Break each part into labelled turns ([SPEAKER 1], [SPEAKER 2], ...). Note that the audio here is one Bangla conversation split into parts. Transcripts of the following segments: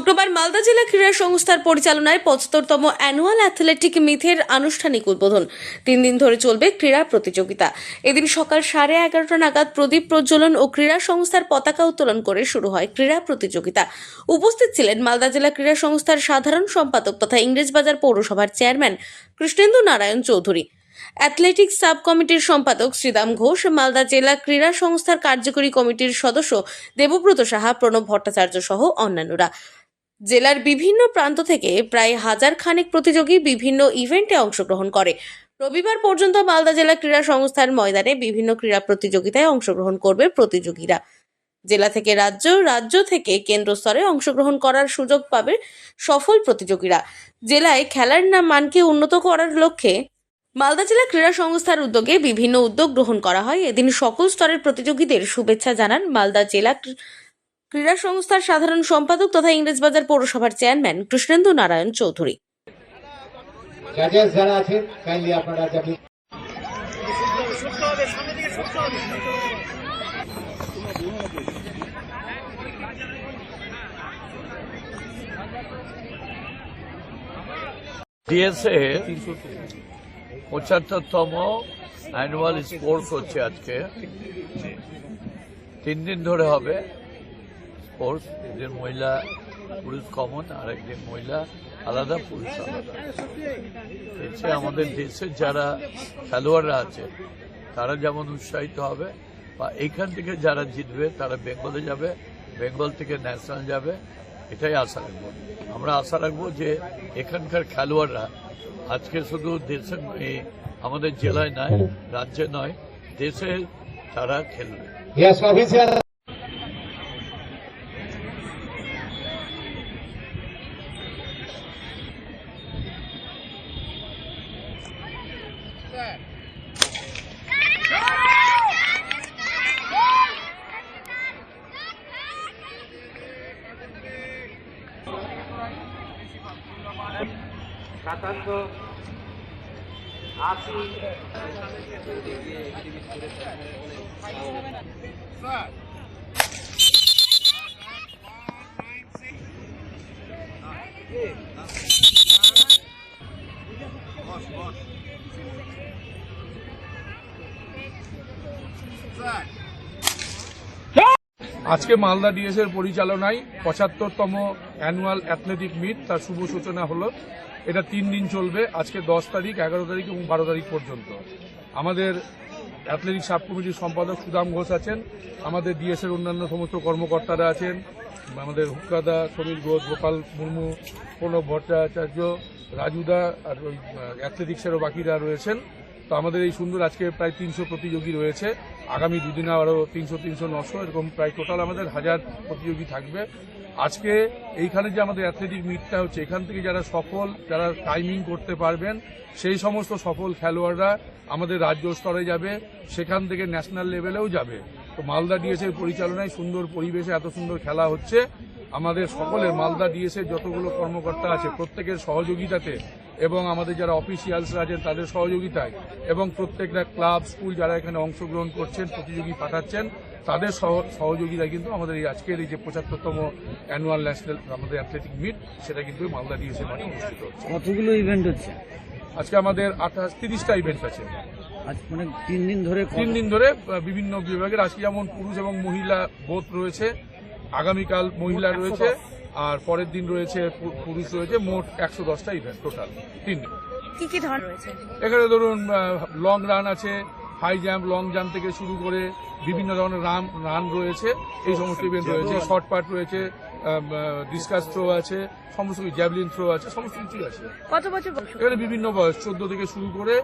[SPEAKER 1] শুক্রবার মালদা জেলা ক্রীড়া সংস্থার পরিচালনায় পঁচাত্তরতম অ্যানুয়াল অ্যাথলেটিক মিথের আনুষ্ঠানিক উদ্বোধন। তিন দিন ধরে চলবে ক্রীড়া প্রতিযোগিতা। এদিন সকাল সাড়ে এগারোটা নাগাদ প্রদীপ প্রজ্বলন ও ক্রীড়া সংস্থার পতাকা উত্তোলন করে শুরু হয় ক্রীড়া প্রতিযোগিতা। উপস্থিত ছিলেন মালদা জেলা ক্রীড়া সংস্থার সাধারণ সম্পাদক তথা ইংরেজবাজার পৌরসভার chairman Krishnendu Narayan Chowdhury. Athletics sub কমিটির সম্পাদক শ্রীদাম ঘোষ, মালদা জেলা ক্রীড়া সংস্থার কার্যকরী কমিটির সদস্য দেবব্রত সাহা, প্রণব ভট্টাচার্য সহ অন্যান্যরা। জেলার বিভিন্ন প্রান্ত থেকে প্রায় হাজার খানেক প্রতিযোগী বিভিন্ন ইভেন্টে অংশগ্রহণ করে। রবিবার পর্যন্ত মালদা জেলা ক্রীড়া সংস্থার ময়দানে বিভিন্ন ক্রীড়া প্রতিযোগিতায় অংশগ্রহণ করবে প্রতিযোগীরা। জেলা থেকে রাজ্য রাজ্য থেকে কেন্দ্র স্তরে অংশগ্রহণ করার সুযোগ পাবে সফল প্রতিযোগীরা। জেলায় খেলার নাম মানকে উন্নত করার লক্ষ্যে মালদা জেলা ক্রীড়া সংস্থার উদ্যোগে বিভিন্ন উদ্যোগ গ্রহণ করা হয়। এদিন সকল স্তরের প্রতিযোগীদের শুভেচ্ছা জানান মালদা জেলা ক্রীড়া সংস্থার সাধারণ সম্পাদক তথা ইংরেজবাজার পৌরসভার চেয়ারম্যান কৃষ্ণেন্দু নারায়ণ চৌধুরী।
[SPEAKER 2] জাজেস যারা আছেন কাইন্ডলি আপনারা যাবেন।
[SPEAKER 3] ডিএসএ পঁচাত্তরতম অ্যানুয়াল স্পোর্টস হচ্ছে আজকে। তিন দিন ধরে হবে। স্পোর্টস একদিন মহিলা পুরুষ কমন আর একদিন মহিলা আলাদা পুরুষ আলাদা। আমাদের দেশের যারা খেলোয়াড়রা আছে তারা যেমন উৎসাহিত হবে বা এইখান থেকে যারা জিতবে তারা বেঙ্গলে যাবে বেঙ্গল থেকে ন্যাশনাল যাবে এটাই আশা রাখব। আমরা আশা রাখব যে এখানকার খেলোয়াড়রা আজকে শুধু দেশের আমাদের জেলায় নয় রাজ্যে নয় দেশে তারা খেলবে।
[SPEAKER 4] সাতান্ন আশি।
[SPEAKER 5] আজকে মালদা ডিএসের পরিচালনায় পঁচাত্তরতম অ্যানুয়াল অ্যাথলেটিক মিট তার শুভ সূচনা হলো। এটা তিন দিন চলবে, আজকে দশ তারিখ, এগারো তারিখ এবং বারো তারিখ পর্যন্ত। আমাদের অ্যাথলেটিক সাব কমিটির সম্পাদক সুদাম ঘোষ আছেন, আমাদের ডিএসের অন্যান্য সমস্ত কর্মকর্তারা আছেন, আমাদের হুকাদা সমীর ঘোষ, গোপাল মুর্মু, প্রণব ভট্টাচার্য রাজুদা আর ওই অ্যাথলেটিক্সেরও বাকিরা রয়েছেন। তো আমাদের এই সুন্দর আজকে প্রায় তিনশো প্রতিযোগী রয়েছে। আগামী দুদিনে আরও তিনশো তিনশো, নশো, এরকম প্রায় টোটাল আমাদের হাজার প্রতিযোগী থাকবে। আজকে এইখানে যে আমাদের অ্যাথলেটিক মিটটা হচ্ছে, এখান থেকে যারা সফল, যারা টাইমিং করতে পারবেন, সেই সমস্ত সফল খেলোয়াড়রা আমাদের রাজ্য স্তরে যাবে, সেখান থেকে ন্যাশনাল লেভেলেও যাবে। তো মালদা ডিএসের পরিচালনায় সুন্দর পরিবেশে এত সুন্দর খেলা হচ্ছে। আমাদের সকলের মালদা ডিএসের যতগুলো কর্মকর্তা আছে প্রত্যেকের সহযোগিতাতে এবং আমাদের যারা অফিসিয়ালসরা আছেন তাদের সহযোগিতায় এবং প্রত্যেকটা ক্লাব স্কুল যারা এখানে অংশগ্রহণ করছেন প্রতিযোগী পাঠাচ্ছেন তাদের সহ- সহযোগিতায় কিন্তু আমাদের এই আজকের এই যে পঁচাত্তরতম অ্যানুয়াল ন্যাশনাল আমাদের অ্যাথলেটিক মিট সেটা কিন্তু মালদা ডিএসএ মাঠে অনুষ্ঠিত হচ্ছে।
[SPEAKER 6] কতগুলো ইভেন্ট হচ্ছে?
[SPEAKER 5] আজকে আমাদের আঠাশ তিরিশটা ইভেন্ট আছে।
[SPEAKER 6] আজ মানে তিন দিন ধরে
[SPEAKER 5] তিন দিন ধরে বিভিন্ন বিভাগের আজকে যেমন পুরুষ এবং মহিলা বোধ রয়েছে আগামীকাল মহিলা রয়েছে আর পরের দিন রয়েছে পুরুষ রয়েছে মোট একশো দশটা ইভেন্ট টোটাল তিন দিন।
[SPEAKER 7] কি কি রয়েছে?
[SPEAKER 5] এখানে ধরুন লং রান আছে হাই জাম্প লং জাম্প থেকে শুরু করে বিভিন্ন ধরনের রান রান রয়েছে এই সমস্ত ইভেন্ট রয়েছে শর্ট পাট রয়েছে ডিসকাস থ্রো আছে সমস্ত কিছু জ্যাভলিন থ্রো আছে সমস্ত কিছুই আছে।
[SPEAKER 7] কত বছর
[SPEAKER 5] এখানে বিভিন্ন বয়স চোদ্দ থেকে শুরু করে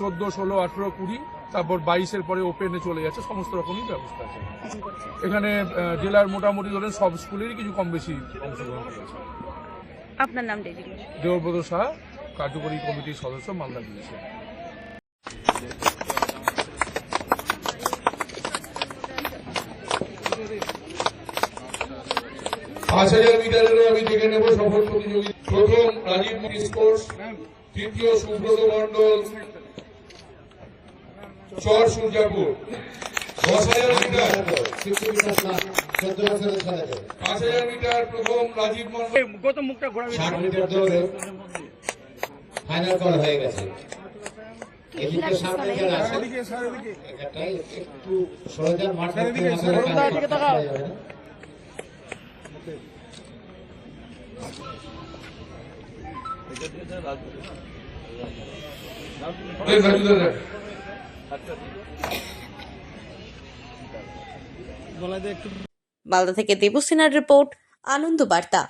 [SPEAKER 5] চোদ্দ ষোলো আঠেরো কুড়ি তারপর বাইশের পরে ওপেনে চলে যাচ্ছে সমস্ত রকমই ব্যবস্থা আছে। এখানে জেলার মোটামুটি ধরেন সব স্কুলেরই কিছু কম বেশি অংশগ্রহণ করেছে।
[SPEAKER 7] আপনার নাম
[SPEAKER 5] দেবব্রত সাহা কার্যকরী কমিটির সদস্য মালদা দিয়েছে।
[SPEAKER 8] পাঁচ হাজার মিটারেরও আমি দেখে নেব সফল প্রতিযোগী। প্রথম রাজীব স্পোর্টস তৃতীয় সুব্রত মন্ডল চর সূর্যাপুর
[SPEAKER 5] দশ হাজার মিটার।
[SPEAKER 2] চোদ্দ বছরের ছেলেদের
[SPEAKER 5] পাঁচ হাজার মিটার প্রথম রাজীব মন্ডল।
[SPEAKER 2] ষাট মিটার দৌড়ে ফাইনাল করা হয়ে গেছে। এদিকে সামনে যারা আছে একটাই একটু সরে মাঠ যাবে না।
[SPEAKER 5] এই রাজুদাদা
[SPEAKER 1] মালদা থেকে দেবসেনার রিপোর্ট আনন্দ বার্তা।